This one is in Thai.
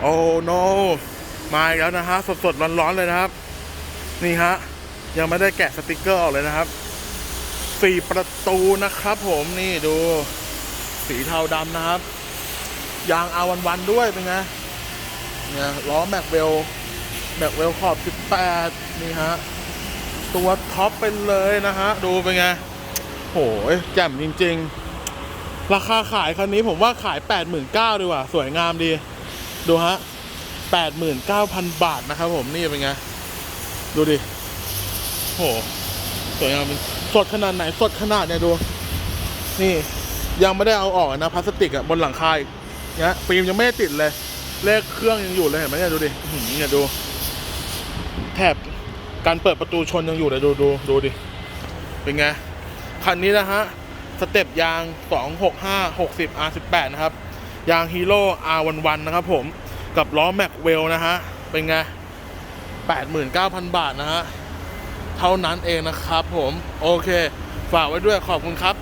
โอ้โนมาอีกแล้วนะฮะสดๆร้อนๆเลยนะครับ นี่ฮะยังไม่ได้แกะสติกเกอร์ออกเลยนะครับสี่ประตูนะครับ ผมนี่ดู สีเทาดำนะครับ ยางอาวันวันด้วยเป็นไงเนี่ยล้อแม็กเวลแม็กเวลขอบ 18 นี่ฮะ ตัวท็อปไปเลยนะฮะ ดูเป็นไงโหยแจ่มจริง ๆ ราคาขายคันนี้ผมว่าขาย 89,000ดีกว่า สวยงามดี ดูฮะ89,000บาทนะครับผมนี่เป็นไง ดูดิโหสวยงามสดขนาดไหนสดขนาดเนี่ยดู นี่ยังไม่ได้เอาออกนะพลาสติกอะบนหลังคาอีกเนี่ยฟิล์มยังไม่ได้ติดเลย เลขเครื่องยังอยู่เลยเห็นไหมเนี่ยดูดิอื้อหือเนี่ยดูแถบการเปิดประตูชนยังอยู่เลยดูดูดูดิเป็นไงคันนี้นะฮะสเต็ปยาง 265 60 R18 นะครับ ยางฮีโร่ R11 นะครับผมกับล้อแม็กเวลนะฮะ เป็นไง 89,000 บาทนะฮะ เท่านั้นเองนะครับผม โอเค ฝากไว้ด้วยขอบคุณครับ